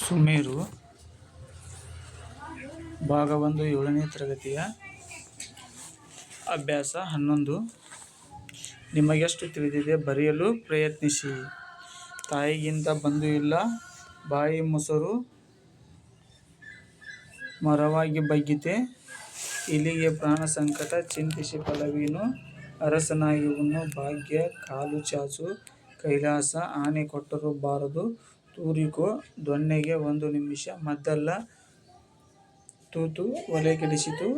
ಸುಮೇರು. ಭಾಗ ಒಂದು, ಏಳನೇ ತರಗತಿಯ ಅಭ್ಯಾಸ ಹನ್ನೊಂದು. ನಿಮಗೆಷ್ಟು ತಿಳಿದಿದೆ ಬರೆಯಲು ಪ್ರಯತ್ನಿಸಿ. ತಾಯಿಗಿಂತ ಬಂದು ಇಲ್ಲ. ಬಾಯಿ ಮೊಸರು ಮರವಾಗಿ ಬಗ್ಗಿತೆ ಇಲ್ಲಿಗೆ ಪ್ರಾಣ ಸಂಕಟ, ಚಿಂತಿಸಿ ಫಲವೇನು ಅರಸನಾಗಿ ಉಣ್ಣು, ಭಾಗ್ಯ, ಕಾಲು ಚಾಚು, ಕೈಲಾಸ, ಆನೆ ಕೊಟ್ಟರು ಬಾರದು. ತೂರಿಕೋ, ದೊಣ್ಣೆಗೆ ಒಂದು ನಿಮಿಷ. ಮದ್ದಲ್ಲ ತೂತು, ಒಲೆ ಕೆಡಿಸಿತು.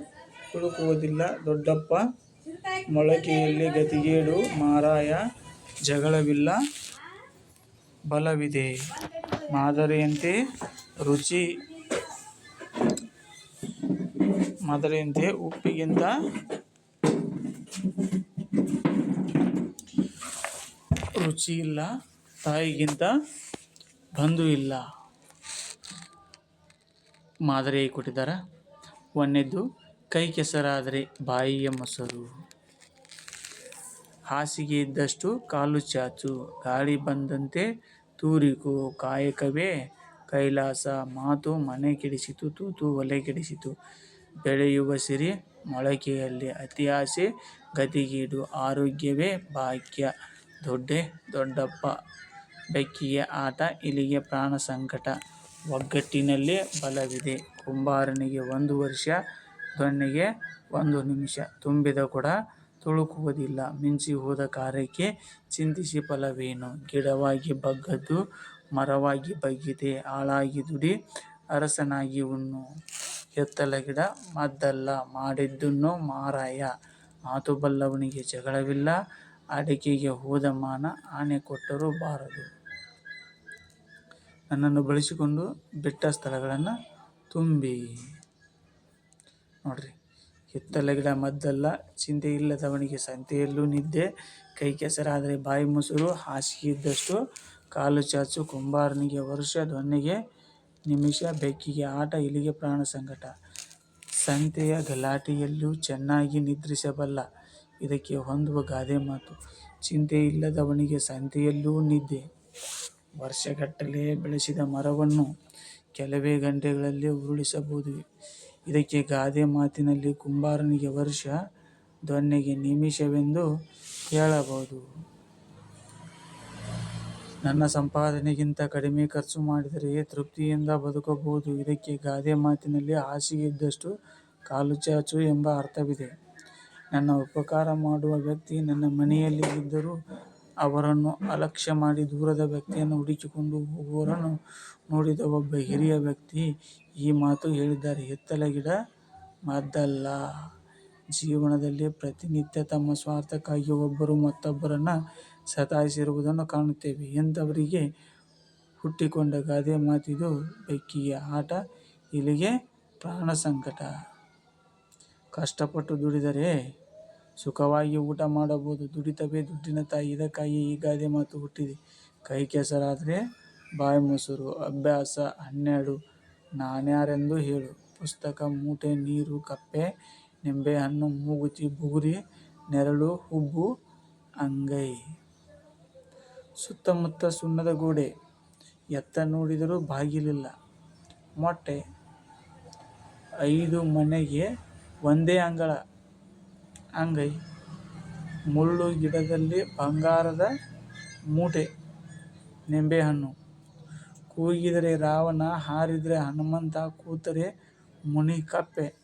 ಹುಡುಕುವುದಿಲ್ಲ ದೊಡ್ಡಪ್ಪ. ಮೊಳಕೆಯಲ್ಲಿ ಗತಿಗೇಡು, ಮಾರಾಯ, ಜಗಳವಿಲ್ಲ, ಬಲವಿದೆ. ಮಾದರಿಯಂತೆ ರುಚಿ, ಮಾದರಿಯಂತೆ ಉಪ್ಪಿಗಿಂತ ರುಚಿ ಇಲ್ಲ ತಾಯಿಗಿಂತ ಬಂಧು ಇಲ್ಲ. ಮಾದರಿ ಕೊಟ್ಟಿದ್ದಾರೆ? ಒಂದೆದ್ದು ಕೈ ಕೆಸರಾದರೆ ಬಾಯಿಯ ಮೊಸರು. ಹಾಸಿಗೆ ಇದ್ದಷ್ಟು ಕಾಲು ಚಾಚು. ಗಾಳಿ ಬಂದಂತೆ ತೂರಿಕು, ಕಾಯಕವೇ. ಕೈಲಾಸ, ಮಾತು ಮನೆ ಕೆಡಿಸಿತು, ತೂತು ಒಲೆ ಕೆಡಿಸಿತು. ಬೆಳೆಯುವ ಸಿರಿ ಮೊಳಕೆಯಲ್ಲಿ. ಅತಿ ಆಸೆ, ಗತಿಗೀಡು, ಆರೋಗ್ಯವೇ ಭಾಗ್ಯ. ದೊಡ್ಡೆ ದೊಡ್ಡಪ್ಪ. ಬೆಕ್ಕಿಗೆ ಆಟ, ಇಲಿಗೆ ಪ್ರಾಣ ಸಂಕಟ ಒಗ್ಗಟ್ಟಿನಲ್ಲೇ ಬಲವಿದೆ. ಕುಂಬಾರನಿಗೆ ಒಂದು ವರ್ಷ ದೊಣ್ಣೆಗೆ ಒಂದು ನಿಮಿಷ. ತುಂಬಿದ ಕೂಡ ತುಳುಕುವುದಿಲ್ಲ. ಮಿಂಚಿ ಹೋದ ಕಾರ್ಯಕ್ಕೆ ಚಿಂತಿಸಿ ಫಲವೇನು? ಗಿಡವಾಗಿ ಬಗ್ಗದ್ದು ಮರವಾಗಿ ಬಗ್ಗಿದೆ. ಆಳಾಗಿ ದುಡಿ ಅರಸನಾಗಿ ಉಣ್ಣು. ಎತ್ತಲ ಗಿಡ ಮದ್ದಲ್ಲ ಮಾಡಿದ್ದನ್ನು ಮಾರಾಯ. ಮಾತು ಬಲ್ಲವನಿಗೆ ಜಗಳವಿಲ್ಲ. ಅಡಿಕೆಗೆ ಹೋದ ಮಾನ ಆನೆ ಕೊಟ್ಟರೂ ಬಾರದು. ನನ್ನನ್ನು ಬಳಸಿಕೊಂಡು ಬಿಟ್ಟ ಸ್ಥಳಗಳನ್ನು ತುಂಬಿ. ನೋಡ್ರಿ, ಹಿತ್ತಲ ಗಿಡ ಮದ್ದಲ್ಲ, ಚಿಂತೆ ಇಲ್ಲದವನಿಗೆ ಸಂತೆಯಲ್ಲೂ ನಿದ್ದೆ, ಕೈ ಕೆಸರಾದರೆ ಬಾಯಿ ಮೊಸರು, ಹಾಸಿಗೆ ಇದ್ದಷ್ಟು ಕಾಲು ಚಾಚು, ಕುಂಬಾರನಿಗೆ ವರ್ಷ, ದೊನ್ನೆಗೆ ನಿಮಿಷ, ಬೆಕ್ಕಿಗೆ ಆಟ ಇಲ್ಲಿಗೆ ಪ್ರಾಣ ಸಂಕಟ. ಸಂತೆಯ ಗಲಾಟೆಯಲ್ಲೂ ಚೆನ್ನಾಗಿ ನಿದ್ರಿಸಬಲ್ಲ. ಇದಕ್ಕೆ ಹೊಂದುವ ಗಾದೆ ಮಾತು, ಚಿಂತೆ ಇಲ್ಲದವನಿಗೆ ಸಂತೆಯಲ್ಲೂ ನಿದ್ದೆ. ವರ್ಷಗಟ್ಟಲೆ ಬೆಳೆಸಿದ ಮರವನ್ನು ಕೆಲವೇ ಗಂಟೆಗಳಲ್ಲಿ ಉರುಳಿಸಬಹುದು. ಇದಕ್ಕೆ ಗಾದೆ ಮಾತಿನಲ್ಲಿ ಕುಂಬಾರನಿಗೆ ವರ್ಷ, ದೊನ್ನೆಗೆ ನಿಮಿಷವೆಂದು ಹೇಳಬಹುದು ನನ್ನ ಸಂಪಾದನೆಗಿಂತ ಕಡಿಮೆ ಖರ್ಚು ಮಾಡಿದರೆ ತೃಪ್ತಿಯಿಂದ ಬದುಕಬಹುದು. ಇದಕ್ಕೆ ಗಾದೆ ಮಾತಿನಲ್ಲಿ ಹಾಸಿಗೆ ಇದ್ದಷ್ಟು ಕಾಲು ಚಾಚು ಎಂಬ ಅರ್ಥವಿದೆ. ನನ್ನ ಉಪಕಾರ ಮಾಡುವ ವ್ಯಕ್ತಿ ನನ್ನ ಮನೆಯಲ್ಲಿ ಇದ್ದರೂ ಅವರನ್ನು ಅಲಕ್ಷ್ಯ ಮಾಡಿ ದೂರದ ವ್ಯಕ್ತಿಯನ್ನು ಹುಡುಕಿಕೊಂಡು ಹೋಗುವವರನ್ನು ನೋಡಿದ ಒಬ್ಬ ಹಿರಿಯ ವ್ಯಕ್ತಿ ಈ ಮಾತು ಹೇಳಿದ್ದಾರೆ. ಹಿತ್ತಲ ಗಿಡ ಮದ್ದಲ್ಲ ಜೀವನದಲ್ಲಿ ಪ್ರತಿನಿತ್ಯ ತಮ್ಮ ಸ್ವಾರ್ಥಕ್ಕಾಗಿ ಒಬ್ಬರು ಮತ್ತೊಬ್ಬರನ್ನು ಸತಾಯಿಸಿರುವುದನ್ನು ಕಾಣುತ್ತೇವೆ. ಇಂಥವರಿಗೆ ಹುಟ್ಟಿಕೊಂಡ ಗಾದೆ ಮಾತಿದು ಬೆಕ್ಕಿಗೆ ಆಟ ಇಲ್ಲಿಗೆ ಪ್ರಾಣ ಸಂಕಟ. ಕಷ್ಟಪಟ್ಟು ದುಡಿದರೆ ಸುಖವಾಗಿ ಊಟ ಮಾಡಬಹುದು. ದುಡಿತವೇ ದುಡ್ಡಿನ ತಾಯಿ. ಇದಕ್ಕಾಗಿ ಈ ಗಾದೆ ಮಾತು ಹುಟ್ಟಿದೆ. ಕೈ ಕೆಸರಾದರೆ ಬಾಯಿ ಮೊಸರು. ಅಭ್ಯಾಸ ಹನ್ನೆರಡು. ನಾನ್ಯಾರೆಂದು ಹೇಳು. ಪುಸ್ತಕ, ಮೂಟೆ, ನೀರು, ಕಪ್ಪೆ ನಿಂಬೆಹಣ್ಣು ಮೂಗುತಿ, ಬುಗುರಿ, ನೆರಳು, ಹುಬ್ಬು, ಅಂಗೈ. ಸುತ್ತಮುತ್ತ ಸುಣ್ಣದ ಗೋಡೆ. ಎತ್ತ ನೋಡಿದರೂ ಬಾಗಿಲಿಲ್ಲ. ಮೊಟ್ಟೆ. ಐದು ಮನೆಗೆ ಒಂದೇ ಅಂಗಳ. ಅಂಗೈ. ಮುಳ್ಳು ಗಿಡದಲ್ಲಿ ಬಂಗಾರದ ಮೂಟೆ, ನಿಂಬೆಹಣ್ಣು. ಕೂಗಿದರೆ ರಾವಣ, ಹಾರಿದರೆ ಹನುಮಂತ, ಕೂತರೆ ಮುನಿ ಕಪ್ಪೆ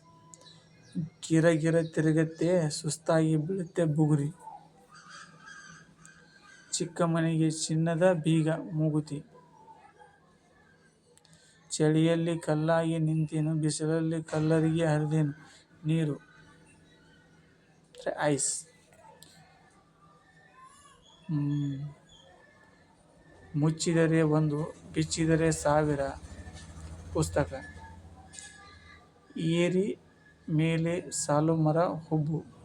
ಗಿರಗಿರ ತಿರುಗತ್ತೆ, ಸುಸ್ತಾಗಿ ಬೀಳುತ್ತೆ ಬುಗುರಿ. ಚಿಕ್ಕ ಮನೆಗೆ ಚಿನ್ನದ ಬೀಗ ಮೂಗುತಿ. ಚಳಿಯಲ್ಲಿ ಕಲ್ಲಾಗಿ ನಿಂತೇನು, ಬಿಸಿಲಲ್ಲಿ ಕಲ್ಲರಿಗೆ ಹರಿದೇನು? ನೀರು. ಐಸ್ ಮುಚ್ಚಿದರೆ ಒಂದು, ಬಿಚ್ಚಿದರೆ ಸಾವಿರ ಪುಸ್ತಕ. ಏರಿ ಮೇಲೆ ಸಾಲು ಮರ ಹುಬ್ಬು.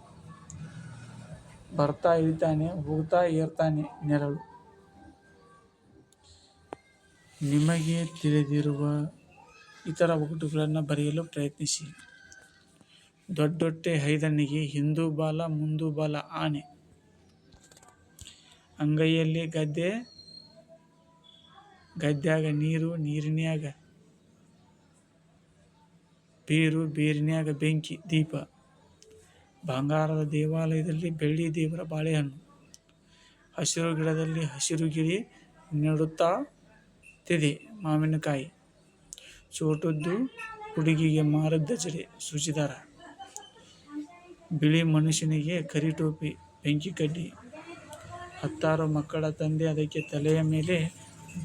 ಬರ್ತಾ ಇರ್ತಾನೆ ಹೋಗ್ತಾ ಏರ್ತಾನೆ ನೆರಳು. ನಿಮಗೆ ತಿಳಿದಿರುವ ಇತರ ಒಗಟುಗಳನ್ನು ಬರೆಯಲು ಪ್ರಯತ್ನಿಸಿ. ದೊಡ್ಡೊಟ್ಟೆ ಹೈದನಿಗೆ ಹಿಂದೂ ಬಾಲ, ಮುಂದು ಬಾಲ ಆನೆ. ಅಂಗೈಯಲ್ಲಿ ಗದ್ದೆ, ಗದ್ದ್ಯಾಗ ನೀರು, ನೀರಿನ್ಯಾಗ ಬೀರು ಬೀರಿನ್ಯಾಗ ಬೆಂಕಿ, ದೀಪ. ಬಂಗಾರದ ದೇವಾಲಯದಲ್ಲಿ ಬೆಳ್ಳಿ ದೇವರ ಬಾಳೆಹಣ್ಣು. ಹಸಿರು ಗಿಡದಲ್ಲಿ ಹಸಿರು ಗಿಳಿ ನೆಡುತ್ತಾತಿದೆ ಮಾವಿನಕಾಯಿ. ಚೋಟದ್ದು ಹುಡುಗಿಗೆ ಮಾರದ್ದ ಜಡೆ, ಸೂಚಿದಾರ. ಬಿಳಿ ಮನುಷ್ಯನಿಗೆ ಕರಿಟೋಪಿ, ಬೆಂಕಿ ಕಡ್ಡಿ. ಹತ್ತಾರು ಮಕ್ಕಳ ತಂದೆ ಅದಕ್ಕೆ ತಲೆಯ ಮೇಲೆ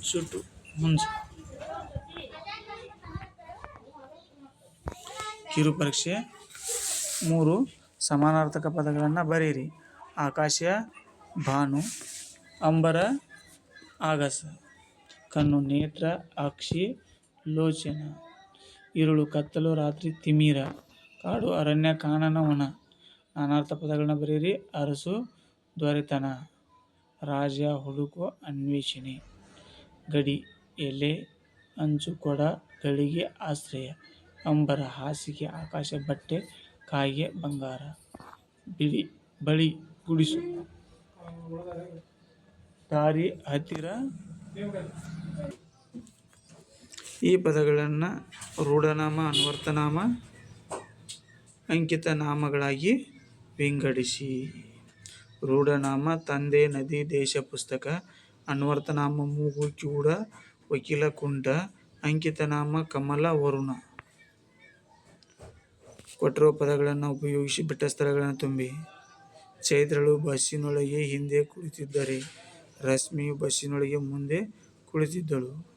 ಸುಟ್ಟು ಮುಂಜು ಕಿರು ಪರೀಕ್ಷೆ ಮೂರು, ಸಮಾನಾರ್ಥಕ ಪದಗಳನ್ನು ಬರೆಯಿರಿ. ಆಕಾಶ ಭಾನು, ಅಂಬರ, ಆಗಸ. ಕಣ್ಣು ನೇತ್ರ, ಅಕ್ಷಿ, ಲೋಚನ. ഇരുಳು ಕತ್ತಲು ರಾತ್ರಿ ತಿಮಿರ. ಕಾಡು ಅರಣ್ಯ ಕಾನನ ವನ ನಾನಾರ್ಥ ಪದಗಳನ್ನ ಬರೀರಿ. ಅರಸು ದೊರೆತನ ರಾಜ, ಹುಡುಕು, ಅನ್ವೇಷಣೆ. ಗಡಿ, ಎಲೆ, ಅಂಚು, ಕೊಡ, ಗಳಿಗೆ, ಆಶ್ರಯ. ಅಂಬರ, ಹಾಸಿಗೆ, ಆಕಾಶ, ಬಟ್ಟೆ ಕಾಯಿಗೆ ಬಂಗಾರ. ಬಿಳಿ, ಬಳಿ, ಗುಡಿಸು. ದಾರಿ, ಹತ್ತಿರ. ಈ ಪದಗಳನ್ನು ರೂಢನಾಮ ಅನ್ವರ್ಥನಾಮ ಅಂಕಿತ ನಾಮಗಳಾಗಿ ವಿಂಗಡಿಸಿ ರೂಢನಾಮ, ತಂದೆ, ನದಿ, ದೇಶ, ಪುಸ್ತಕ ಅನ್ವರ್ಥನಾಮ ಮೂಗು ಕಿವುಡ ವಕೀಲ ಕುಂಟ ಅಂಕಿತನಾಮ, ಕಮಲ, ವರುಣ. ಕೊಟ್ಟಿರುವ ಪದಗಳನ್ನು ಉಪಯೋಗಿಸಿ ಬಿಟ್ಟ ಸ್ಥಳಗಳನ್ನು ತುಂಬಿ. ಚೈತ್ರಳು ಬಸ್ಸಿನೊಳಗೆ ಹಿಂದೆ ಕುಳಿತಿದ್ದರೆ ರಶ್ಮಿಯು ಬಸ್ಸಿನೊಳಗೆ ಮುಂದೆ ಕುಳಿತಿದ್ದಳು.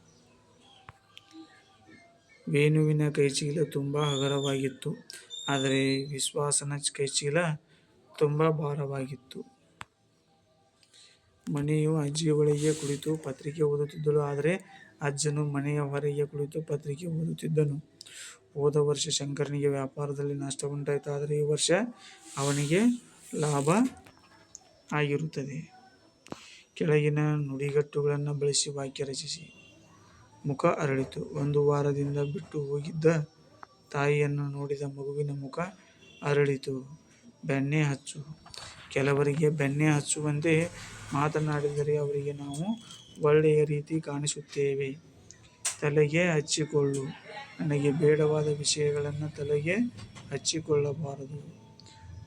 ವೇಣುವಿನ ಕೈಚೀಲ ತುಂಬ ಹಗರವಾಗಿತ್ತು. ಆದರೆ ವಿಶ್ವಾಸನ ಕೈಚೀಲ ತುಂಬ ಭಾರವಾಗಿತ್ತು. ಮನೆಯು ಅಜ್ಜಿಯ ಒಳಗೆ ಕುಳಿತು ಪತ್ರಿಕೆ ಓದುತ್ತಿದ್ದಳು. ಆದರೆ ಅಜ್ಜನು ಮನೆಯ ಹೊರಗೆ ಕುಳಿತು ಪತ್ರಿಕೆ ಓದುತ್ತಿದ್ದನು. ಹೋದ ವರ್ಷ ಶಂಕರನಿಗೆ ವ್ಯಾಪಾರದಲ್ಲಿ ನಷ್ಟ ಉಂಟಾಯಿತು. ಆದರೆ ಈ ವರ್ಷ ಅವನಿಗೆ ಲಾಭ ಆಗಿರುತ್ತದೆ. ಕೆಳಗಿನ ನುಡಿಗಟ್ಟುಗಳನ್ನು ಬಳಸಿ ವಾಕ್ಯ ರಚಿಸಿ. ಮುಖ ಅರಳಿತು. ಒಂದು ವಾರದಿಂದ ಬಿಟ್ಟು ಹೋಗಿದ್ದ ತಾಯಿಯನ್ನು ನೋಡಿದ ಮಗುವಿನ ಮುಖ ಅರಳಿತು. ಬೆಣ್ಣೆ ಹಚ್ಚು. ಕೆಲವರಿಗೆ ಬೆಣ್ಣೆ ಹಚ್ಚುವಂತೆ ಮಾತನಾಡಿದರೆ ಅವರಿಗೆ ನಾವು ಒಳ್ಳೆಯ ರೀತಿ ಕಾಣಿಸುತ್ತೇವೆ. ತಲೆಗೆ ಹಚ್ಚಿಕೊಳ್ಳು. ನನಗೆ ಬೇಡವಾದ ವಿಷಯಗಳನ್ನು ತಲೆಗೆ ಹಚ್ಚಿಕೊಳ್ಳಬಾರದು.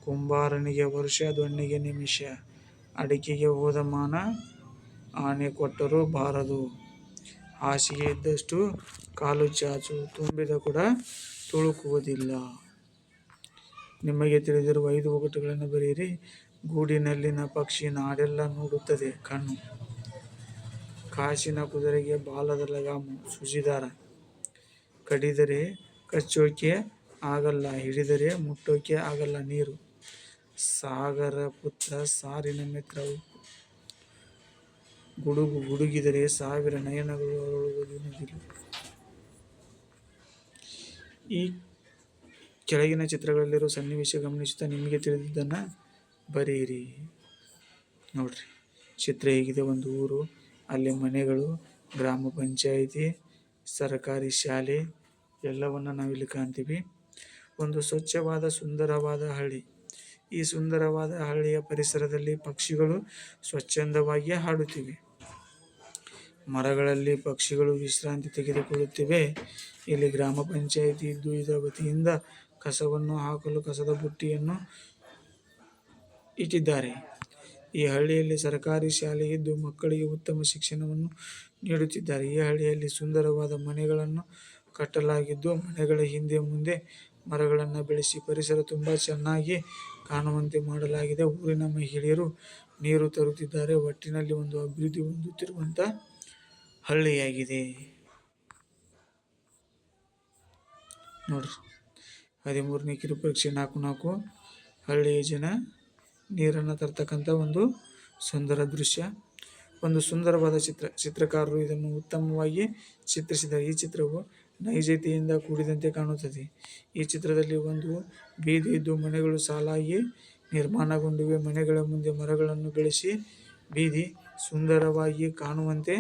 ಕುಂಬಾರನಿಗೆ ವರ್ಷ, ದೊಣ್ಣೆಗೆ ನಿಮಿಷ. ಅಡಿಕೆಗೆ ಹೋದ ಮಾನ ಆನೆ ಕೊಟ್ಟರೂ ಬಾರದು. ಹಾಸಿಗೆ ಇದ್ದಷ್ಟು ಕಾಲು ಚಾಚು. ತುಂಬಿದ ಕೂಡ ತುಳುಕುವುದಿಲ್ಲ. ನಿಮಗೆ ತಿಳಿದಿರುವ ಐದು ಒಗಟುಗಳನ್ನು ಬರೆಯಿರಿ. ಗೂಡಿನಲ್ಲಿನ ಪಕ್ಷಿ ನಾಡೆಲ್ಲ ನೋಡುತ್ತದೆ ಕಣ್ಣು. ಕಾಶಿನ ಕುದುರೆಗೆ ಬಾಲದ ಲಗಾಮು ಸುಜಿದಾರ. ಕಡಿದರೆ ಕಚ್ಚೋಕೆ ಆಗಲ್ಲ, ಹಿಡಿದರೆ ಮುಟ್ಟೋಕೆ ಆಗಲ್ಲ ನೀರು. ಸಾಗರ ಪುತ್ರ ಸಾರಿನ ಮಿತ್ರ ಗುಡುಗು ಗುಡುಗಿದರೆ ಸಾವಿರ ನಯನಗಳು ಅವರೊಳಗೆ ಈ ಕೆಳಗಿನ ಚಿತ್ರಗಳಲ್ಲಿರುವ ಸನ್ನಿವೇಶ ಗಮನಿಸುತ್ತಾ ನಿಮಗೆ ತಿಳಿದಿದ್ದನ್ನು ಬರೆಯಿರಿ. ನೋಡ್ರಿ, ಚಿತ್ರ ಹೇಗಿದೆ. ಒಂದು ಊರು, ಅಲ್ಲಿ ಮನೆಗಳು, ಗ್ರಾಮ ಪಂಚಾಯಿತಿ, ಸರ್ಕಾರಿ ಶಾಲೆ, ಎಲ್ಲವನ್ನು ನಾವಿಲ್ಲಿ ಕಾಣ್ತೀವಿ. ಒಂದು ಸ್ವಚ್ಛವಾದ, ಸುಂದರವಾದ ಹಳ್ಳಿ. ಈ ಸುಂದರವಾದ ಹಳ್ಳಿಯ ಪರಿಸರದಲ್ಲಿ ಪಕ್ಷಿಗಳು ಸ್ವಚ್ಛಂದವಾಗಿ ಹಾಡುತ್ತಿವೆ. ಮರಗಳಲ್ಲಿ ಪಕ್ಷಿಗಳು ವಿಶ್ರಾಂತಿ ತೆಗೆದುಕೊಳ್ಳುತ್ತಿವೆ. ಇಲ್ಲಿ ಗ್ರಾಮ ಪಂಚಾಯಿತಿ ಇದ್ದು ಇದರ ವತಿಯಿಂದ ಕಸವನ್ನು ಹಾಕಲು ಕಸದ ಬುಟ್ಟಿಯನ್ನು ಇಟ್ಟಿದ್ದಾರೆ. ಈ ಹಳ್ಳಿಯಲ್ಲಿ ಸರ್ಕಾರಿ ಶಾಲೆ ಇದ್ದು ಮಕ್ಕಳಿಗೆ ಉತ್ತಮ ಶಿಕ್ಷಣವನ್ನು ನೀಡುತ್ತಿದ್ದಾರೆ. ಈ ಹಳ್ಳಿಯಲ್ಲಿ ಸುಂದರವಾದ ಮನೆಗಳನ್ನು ಕಟ್ಟಲಾಗಿದ್ದು, ಮನೆಗಳ ಹಿಂದೆ ಮುಂದೆ ಮರಗಳನ್ನು ಬೆಳೆಸಿ ಪರಿಸರ ತುಂಬ ಚೆನ್ನಾಗಿ ಕಾಣುವಂತೆ ಮಾಡಲಾಗಿದೆ. ಊರಿನ ಮಹಿಳೆಯರು ನೀರು ತರುತ್ತಿದ್ದಾರೆ. ಒಟ್ಟಿನಲ್ಲಿ ಒಂದು ಅಭಿವೃದ್ಧಿ ಹೊಂದುತ್ತಿರುವಂಥ ಹಳ್ಳಿಯಾಗಿದೆ. ನೋಡ್ರಿ, ಹದಿಮೂರನೇ ಕಿರು ಪರೀಕ್ಷೆ ನಾಲ್ಕು ನಾಲ್ಕು ಹಳ್ಳಿಯ ಜನ ನೀರನ್ನು ತರ್ತಕ್ಕಂಥ ಒಂದು ಸುಂದರ ದೃಶ್ಯ. ಒಂದು ಸುಂದರವಾದ ಚಿತ್ರ. ಚಿತ್ರಕಾರರು ಇದನ್ನು ಉತ್ತಮವಾಗಿ ಚಿತ್ರಿಸಿದ್ದಾರೆ. ಈ ಚಿತ್ರವು ನೈಜತೆಯಿಂದ ಕೂಡಿದಂತೆ ಕಾಣುತ್ತದೆ. ಈ ಚಿತ್ರದಲ್ಲಿ ಒಂದು ಬೀದಿ ಇದ್ದು ಮನೆಗಳು ಸಾಲಾಗಿ ನಿರ್ಮಾಣಗೊಂಡಿವೆ. ಮನೆಗಳ ಮುಂದೆ ಮರಗಳನ್ನು ಬೆಳೆಸಿ ಬೀದಿ ಸುಂದರವಾಗಿ ಕಾಣುವಂತೆ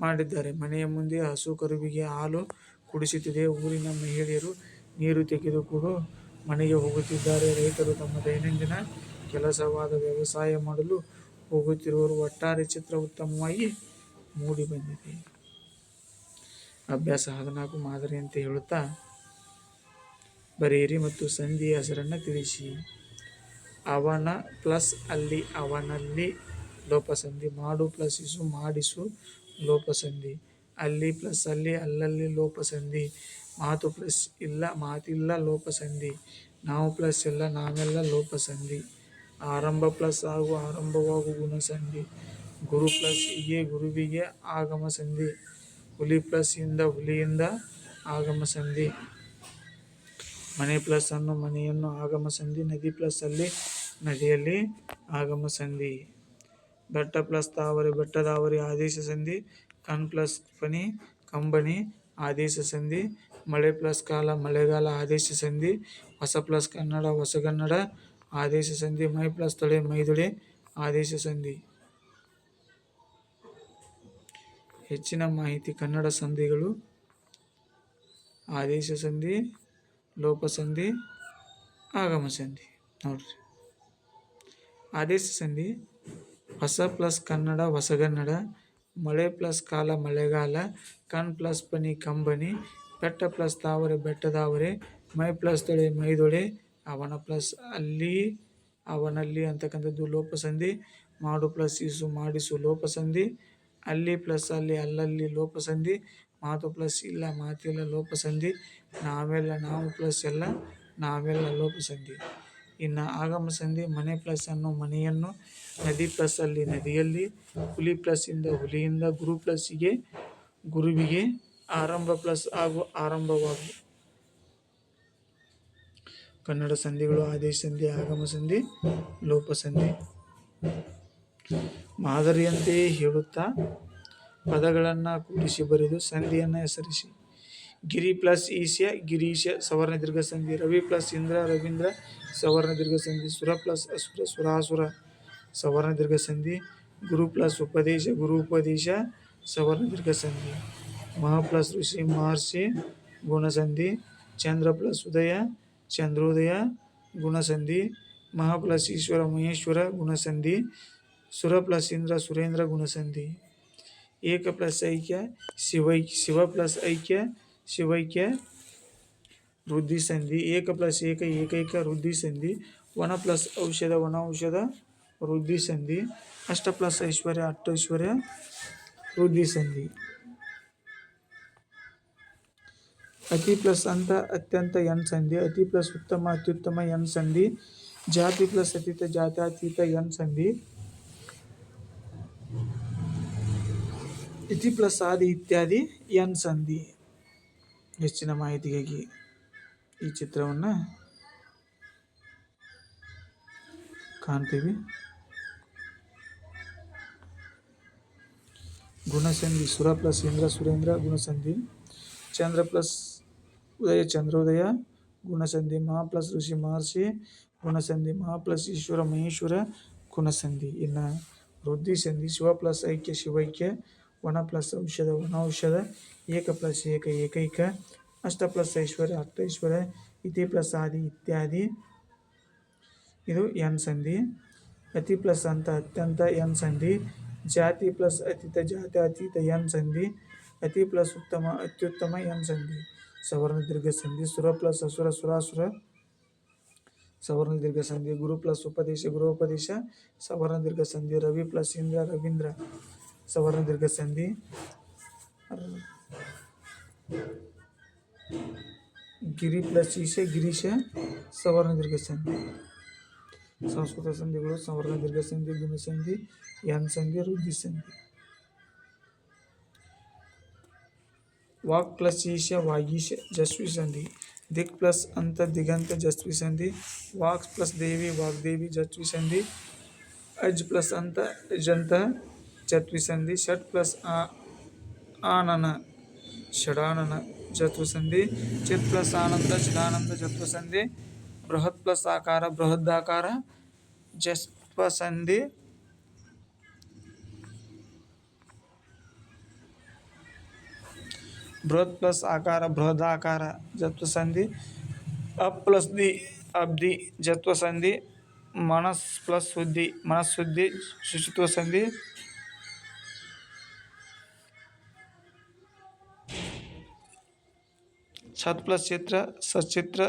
ಮಾಡಿದ್ದಾರೆ. ಮನೆಯ ಮುಂದೆ ಹಸು ಕರುವಿಗೆ ಹಾಲು ಕುಡಿಸುತ್ತಿದೆ. ಊರಿನ ಮಹಿಳೆಯರು ನೀರು ತೆಗೆದುಕೊಂಡು ಮನೆಗೆ ಹೋಗುತ್ತಿದ್ದಾರೆ. ರೈತರು ತಮ್ಮ ದೈನಂದಿನ ಕೆಲಸವಾದ ವ್ಯವಸಾಯ ಮಾಡಲು ಹೋಗುತ್ತಿರುವರು. ಒಟ್ಟಾರೆ ಚಿತ್ರ ಉತ್ತಮವಾಗಿ ಮೂಡಿಬಂದಿದೆ. ಅಭ್ಯಾಸ ಹದಿನಾಲ್ಕು ಮಾದರಿ ಅಂತ ಹೇಳುತ್ತಾ ಬರೆಯಿರಿ ಮತ್ತು ಸಂಧಿಯ ಹೆಸರನ್ನು ತಿಳಿಸಿ. ಅವನ ಪ್ಲಸ್ ಅಲ್ಲಿ ಅವನಲ್ಲಿ ಲೋಪಸಂಧಿ. ಮಾಡು ಪ್ಲಸ್ ಇಸು ಮಾಡಿಸು ಲೋಪಸಂಧಿ. ಅಲ್ಲಿ ಪ್ಲಸ್ ಅಲ್ಲಿ, ಅಲ್ಲಲ್ಲಿ ಲೋಪಸಂಧಿ. ಮಾತು ಪ್ಲಸ್ ಇಲ್ಲ, ಮಾತಿಲ್ಲ ಲೋಪಸಂಧಿ. ನಾವು ಪ್ಲಸ್ ಎಲ್ಲ ನಾವೆಲ್ಲ ಲೋಪಸಂಧಿ. ಆರಂಭ ಪ್ಲಸ್ ಆಗು ಆರಂಭವಾಗು ಗುಣಸಂಧಿ. ಗುರು ಪ್ಲಸ್ ಹೀಗೆ ಗುರುವಿಗೆ ಆಗಮ ಸಂಧಿ ಹುಲಿ ಪ್ಲಸ್ ಇಂದ ಹುಲಿಯಿಂದ ಆಗಮ ಸಂಧಿ ಮನೆ ಪ್ಲಸ್ ಅನ್ನು ಮನೆಯನ್ನು ಆಗಮ ಸಂಧಿ ನದಿ ಪ್ಲಸ್ ಅಲ್ಲಿ ನದಿಯಲ್ಲಿ ಆಗಮ ಸಂಧಿ ಬೆಟ್ಟ ಪ್ಲಸ್ ತಾವರೆ ಬೆಟ್ಟದಾವರಿ ಆದೇಶ ಸಂಧಿ ಕಣ್ ಪ್ಲಸ್ ಫನಿ ಕಂಬನಿ ಆದೇಶ ಸಂಧಿ ಮಳೆ ಪ್ಲಸ್ ಕಾಲ ಮಳೆಗಾಲ ಆದೇಶ ಸಂಧಿ ಹೊಸ ಪ್ಲಸ್ ಕನ್ನಡ ಹೊಸಗನ್ನಡ ಆದೇಶ ಸಂಧಿ ಮೈ ಪ್ಲಸ್ ತೊಳೆ ಮೈದೊಳೆ ಆದೇಶ ಸಂಧಿ ಹೆಚ್ಚಿನ ಮಾಹಿತಿ ಕನ್ನಡ ಸಂಧಿಗಳು ಆದೇಶ ಸಂಧಿ ಲೋಪಸಂಧಿ ಆಗಮ ಸಂಧಿ ನೋಡ್ರಿ ಆದೇಶ ಸಂಧಿ ಹೊಸ ಪ್ಲಸ್ ಕನ್ನಡ, ಹೊಸಗನ್ನಡ, ಮಳೆ ಪ್ಲಸ್ ಕಾಲ, ಮಳೆಗಾಲ, ಕಣ್ ಪ್ಲಸ್ ಪನಿ, ಕಂಬನಿ, ಬೆಟ್ಟ ಪ್ಲಸ್ ತಾವರೆ, ಬೆಟ್ಟದಾವರೆ, ಮೈ ಪ್ಲಸ್ ತೊಳೆ ಮೈದೊಳೆ ಅವನ ಪ್ಲಸ್ ಅಲ್ಲಿ, ಅವನಲ್ಲಿ ಅಂತಕ್ಕಂಥದ್ದು ಲೋಪಸಂಧಿ ಮಾಡು ಪ್ಲಸ್ ಇಸು ಮಾಡಿಸು ಲೋಪಸಂಧಿ ಅಲ್ಲಿ ಪ್ಲಸ್ ಅಲ್ಲಿ, ಅಲ್ಲಲ್ಲಿ ಲೋಪಸಂಧಿ ಮಾತು ಪ್ಲಸ್ ಇಲ್ಲ, ಮಾತಿಲ್ಲ ಲೋಪಸಂಧಿ ನಾವೆಲ್ಲ ನಾವು ಪ್ಲಸ್ ಎಲ್ಲ ನಾವೆಲ್ಲ ಲೋಪಸಂಧಿ ಇನ್ನು ಆಗಮ ಸಂಧಿ ಮನೆ ಪ್ಲಸ್ ಅನ್ನು ಮನೆಯನ್ನು ನದಿ ಪ್ಲಸ್ ಅಲ್ಲಿ ನದಿಯಲ್ಲಿ, ಹುಲಿ ಪ್ಲಸ್ ಇಂದ ಹುಲಿಯಿಂದ, ಗುರು ಪ್ಲಸ್ಸಿಗೆ ಗುರುವಿಗೆ ಆರಂಭ ಪ್ಲಸ್ ಹಾಗೂ ಆರಂಭವಾಗು. ಕನ್ನಡ ಸಂಧಿಗಳು ಆದೇಶ ಸಂಧಿ, ಆಗಮ ಸಂಧಿ, ಲೋಪ ಸಂಧಿ. ಮಾದರಿಯಂತೆಯೇ ಹೇಳುತ್ತಾ ಪದಗಳನ್ನು ಕೂಡಿಸಿ ಬರೆದು ಸಂಧಿಯನ್ನು ಹೆಸರಿಸಿ. ಗಿರಿ ಪ್ಲಸ್ ಈಶ್ಯ ಗಿರೀಶ ಸವರ್ಣ ದೀರ್ಘ ಸಂಧಿ ರವಿ ಪ್ಲಸ್ ಇಂದ್ರ ರವೀಂದ್ರ ಸವರ್ಣ ದೀರ್ಘ ಸಂಧಿ ಸುರ ಪ್ಲಸ್ ಅಸುರ ಸುರಾಸುರ ಸವರ್ಣ ದೀರ್ಘ ಸಂಧಿ ಗುರು ಪ್ಲಸ್ ಉಪದೇಶ ಗುರು ಉಪದೇಶ ಸವರ್ಣ ದೀರ್ಘ ಸಂಧಿ ಮಹ ಪ್ಲಸ್ ಋಷಿ ಮಹರ್ಷಿ ಗುಣಸಂಧಿ ಚಂದ್ರ ಪ್ಲಸ್ ಉದಯ ಚಂದ್ರೋದಯ ಗುಣಸಂಧಿ ಮಹ ಪ್ಲಸ್ ಈಶ್ವರ ಮಹೇಶ್ವರ ಗುಣಸಂಧಿ ಸುರ ಪ್ಲಸ್ ಇಂದ್ರ ಸುರೇಂದ್ರ ಗುಣಸಂಧಿ ಏಕ ಪ್ಲಸ್ ಐಕ್ಯ ಶಿವೈ ಶಿವ ಪ್ಲಸ್ ಐಕ್ಯ ಶಿವೈಕ್ಯ ವೃದ್ಧಿ ಸಂಧಿ ಏಕ ಪ್ಲಸ್ ಏಕ ಏಕೈಕ ವೃದ್ಧಿ ಸಂಧಿ ವನ ಪ್ಲಸ್ ಔಷಧ ವನ ಔಷಧ ವೃದ್ಧಿ ಸಂಧಿ ಅಷ್ಟ ಪ್ಲಸ್ ಐಶ್ವರ್ಯ ಅಟ್ಟೈಶ್ವರ್ಯ ವೃದ್ಧಿ ಸಂಧಿ ಅತಿ ಪ್ಲಸ್ ಅಂತ ಅತ್ಯಂತ ಎನ್ ಸಂಧಿ ಅತಿ ಪ್ಲಸ್ ಉತ್ತಮ ಅತ್ಯುತ್ತಮ ಎನ್ ಸಂಧಿ ಜಾತಿ ಪ್ಲಸ್ ಅತೀತ ಜಾತ್ಯತೀತ ಎನ್ ಸಂಧಿ ಇತಿ ಪ್ಲಸ್ ಆದಿ ಇತ್ಯಾದಿ ಎನ್ ಸಂಧಿ ಹೆಚ್ಚಿನ ಮಾಹಿತಿಗಾಗಿ ಈ ಚಿತ್ರವನ್ನು ಕಾಣ್ತೀವಿ ಗುಣಸಂಧಿ ಸುರ ಪ್ಲಸ್ ಇಂದ್ರ ಸುರೇಂದ್ರ ಗುಣಸಂಧಿ ಚಂದ್ರ ಪ್ಲಸ್ ಉದಯ ಚಂದ್ರೋದಯ ಗುಣಸಂಧಿ ಮಹಾ ಪ್ಲಸ್ ಋಷಿ ಮಹರ್ಷಿ ಗುಣಸಂಧಿ ಮಹಾ ಪ್ಲಸ್ ಈಶ್ವರ ಮಹೇಶ್ವರ ಗುಣಸಂಧಿ ಇನ್ನು ವೃದ್ಧಿ ಸಂಧಿ ಶಿವ ಪ್ಲಸ್ ಐಕ್ಯ ಶಿವೈಕ್ಯ ವನ ಪ್ಲಸ್ ಔಷಧ ವನೌಷಧ, ಏಕ ಪ್ಲಸ್ ಏಕ ಏಕೈಕ, ಅಷ್ಟ ಪ್ಲಸ್ ಐಶ್ವರ್ಯ ಅಷ್ಟೈಶ್ವರ್ಯ ಇತಿ ಪ್ಲಸ್ ಆದಿ ಇತ್ಯಾದಿ. ಇದು ಎನ್ ಸಂಧಿ. ಅತಿ ಪ್ಲಸ್ ಅಂತ ಅತ್ಯಂತ ಎನ್ ಸಂಧಿ. ಜಾತಿ ಪ್ಲಸ್ ಅತೀತ ಜಾತಿ, ಅತೀತ ಎನ್ ಸಂಧಿ. ಅತಿ ಪ್ಲಸ್ ಉತ್ತಮ, ಅತ್ಯುತ್ತಮ ಎನ್ ಸಂಧಿ. ಸವರ್ಣ ದೀರ್ಘ ಸಂಧಿ, ಸುರ ಪ್ಲಸ್ ಅಸುರ, ಸುರಾಸುರ. ಸವರ್ಣ ದೀರ್ಘ ಸಂಧಿ, ಗುರು ಪ್ಲಸ್ ಉಪದೇಶ ಗೃಹೋಪದೇಶ ಸವರ್ಣ ದೀರ್ಘ ಸಂಧಿ, ರವಿ ಪ್ಲಸ್ ಇಂದ್ರ, ರವೀಂದ್ರ. ಸವರ್ಣ ದೀರ್ಘ ಸಂಧಿ ಗಿರಿ ಪ್ಲಸ್ ಈಶ ಗಿರೀಶ ಸವರ್ಣ ದೀರ್ಘ ಸಂಧಿ ಸಂಸ್ಕೃತ ಸಂಧಿಗಳು ಸವರ್ಣ ದೀರ್ಘ ಸಂಧಿ ಗುಣಸಂಧಿ ಎನ್ ಸಂಧಿ ವೃದ್ಧಿ ಸಂಧಿ ವಾಕ್ ಪ್ಲಸ್ ಈಶ ವಾಗೀಶ ಜಸ್ವಿ ಸಂಧಿ ದಿಕ್ ಪ್ಲಸ್ ಅಂತ ದಿಗಂತ ಜಸ್ವಿ ಸಂಧಿ ವಾಕ್ ಪ್ಲಸ್ ದೇವಿ ವಾಗ್ದೇವಿ ಜಸ್ವಿ ಸಂಧಿ ಅಜ್ ಪ್ಲಸ್ ಅಂತ ಅಜಂತ ಜತ್ವಿ ಸಂಧಿ ಷಟ್ ಪ್ಲಸ್ ಆ ಆನನ ಷಡಾನನ ಜತ್ವ ಸಂಧಿ ಚಿತ್ ಪ್ಲಸ್ ಆನಂದ ಚಿದಾನಂದ ಜತ್ವ ಸಂಧಿ ಬೃಹತ್ ಪ್ಲಸ್ ಆಕಾರ ಬೃಹದಾಕಾರ ಜಸ್ವ ಸಂಧಿ ಬೃಹತ್ ಪ್ಲಸ್ ಆಕಾರ ಬೃಹದಾಕಾರ ಜತ್ವ ಸಂಧಿ ಅಪ್ ಪ್ಲಸ್ ದಿ ಅಬ್ದಿ ಜತ್ವ ಸಂಧಿ ಮನಸ್ सत् प्लस चित्र सचित्र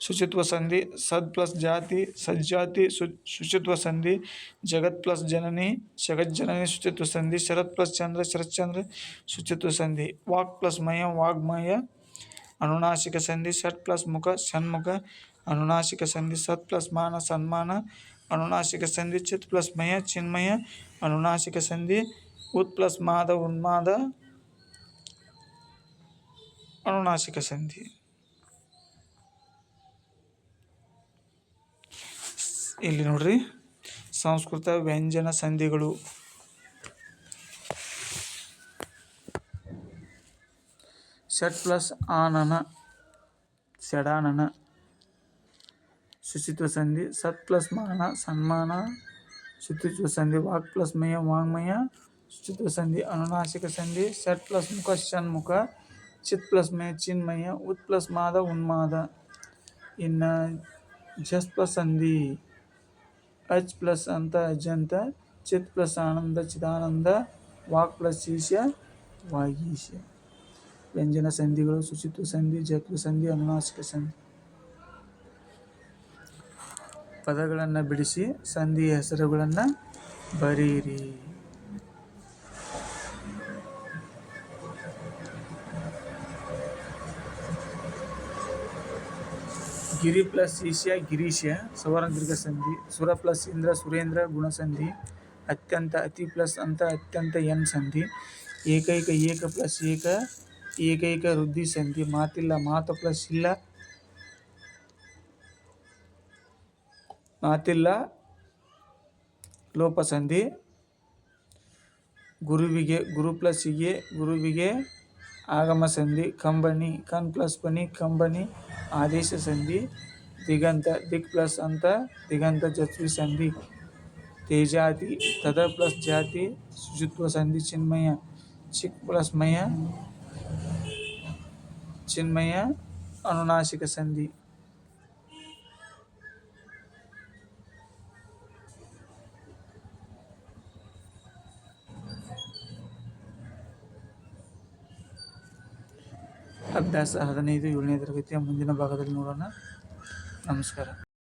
शुचित्व संधि सद प्लस जाति सज्जाति शुचित्व संधि जगत प्लस जननी, जगत जननी, शुचित्व संधि शरत प्लस चंद्र शरत चंद्र शुचित्व संधि वाक् प्लस मय वाग्मय अनुनाशिक संधि षट प्लस मुख, षण्मुख अनुनाशिक संधि सत् प्लस मान, सन्मान अनुनाशिक संधि चित प्लस मय चिन्मय अनुनाशिक संधि उत् प्लस माद, उन्माद ಅನುನಾಸಿಕ ಸಂಧಿ ಇಲ್ಲಿ ನೋಡ್ರಿ ಸಂಸ್ಕೃತ ವ್ಯಂಜನ ಸಂಧಿಗಳು ಷಟ್ ಪ್ಲಸ್ ಆನನ ಷಡಾನನ ಶುಚಿತ್ವ ಸಂಧಿ ಸತ್ ಪ್ಲಸ್ ಮಾನ ಸನ್ಮಾನ ಶುಚಿತ್ವ ಸಂಧಿ ವಾಕ್ ಪ್ಲಸ್ ಮಯ ವಾಂಗ್ಮಯ ಶುಚಿತ್ವ ಸಂಧಿ ಅನುನಾಸಿಕ ಸಂಧಿ ಷಟ್ ಪ್ಲಸ್ ಮುಖ ಷಣ್ಮುಖ ಚಿತ್ ಪ್ಲಸ್ ಮೇ ಚಿನ್ಮಯ ಉತ್ ಪ್ಲಸ್ ಮಾದ ಉನ್ಮಾದ ಇನ್ನು ಜಸ್ ಪ್ಲಸ್ ಸಂಧಿ ಅಜ್ ಪ್ಲಸ್ ಅಂತ ಅಜಂತ, ಚಿತ್ ಪ್ಲಸ್ ಆನಂದ ಚಿದಾನಂದ, ವಾಕ್ ಪ್ಲಸ್ ಈಶ ವಾಗೀಶ ವ್ಯಂಜನ ಸಂಧಿಗಳು ಶುಚಿತ್ವ ಸಂಧಿ, ಜತ್ವ ಸಂಧಿ, ಅನುನಾಸಿಕ ಸಂಧಿ. ಪದಗಳನ್ನು ಬಿಡಿಸಿ, ಸಂಧಿಯ ಹೆಸರುಗಳನ್ನು ಬರೀರಿ. ಗಿರಿ ಪ್ಲಸ್ ಈಶ್ಯ ಗಿರೀಶ ಸವರ್ಣದೀರ್ಘ ಸಂಧಿ, ಸುರ ಪ್ಲಸ್ ಇಂದ್ರ, ಸುರೇಂದ್ರ ಗುಣಸಂಧಿ ಅತ್ಯಂತ ಅತಿ ಪ್ಲಸ್ ಅಂತ ಅತ್ಯಂತ ಎನ್ ಸಂಧಿ, ಏಕೈಕ ಏಕ ಪ್ಲಸ್ ಏಕ, ಏಕೈಕ ವೃದ್ಧಿ ಸಂಧಿ, ಮಾತಿಲ್ಲ, ಮಾತು ಪ್ಲಸ್ ಇಲ್ಲ, ಮಾತಿಲ್ಲ, ಲೋಪ ಸಂಧಿ, ಗುರುವಿಗೆ, ಗುರು ಪ್ಲಸ್ಸಿಗೆ, ಗುರುವಿಗೆ ಆಗಮ ಸಂಧಿ ಕಂಬನಿ ಕನ್ ಪ್ಲಸ್ ಪನಿ ಕಂಬನಿ ಆದೇಶ ಸಂಧಿ ದಿಗಂತ ದಿಕ್ ಪ್ಲಸ್ ಅಂತ ದಿಗಂತ ಜತ್ವಿ ಸಂಧಿ ತೇಜಾತಿ ತದ ಪ್ಲಸ್ ಜಾತಿ ಶುಚಿತ್ವ ಸಂಧಿ ಚಿನ್ಮಯ ಚಿಕ್ ಪ್ಲಸ್ ಮಯ ಚಿನ್ಮಯ ಅನುನಾಸಿಕ ಸಂಧಿ ಅಭ್ಯಾಸ ಹದಿನೈದು ಏಳನೇ ತರಗತಿಯ ಮುಂದಿನ ಭಾಗದಲ್ಲಿ ನೋಡೋಣ. ನಮಸ್ಕಾರ.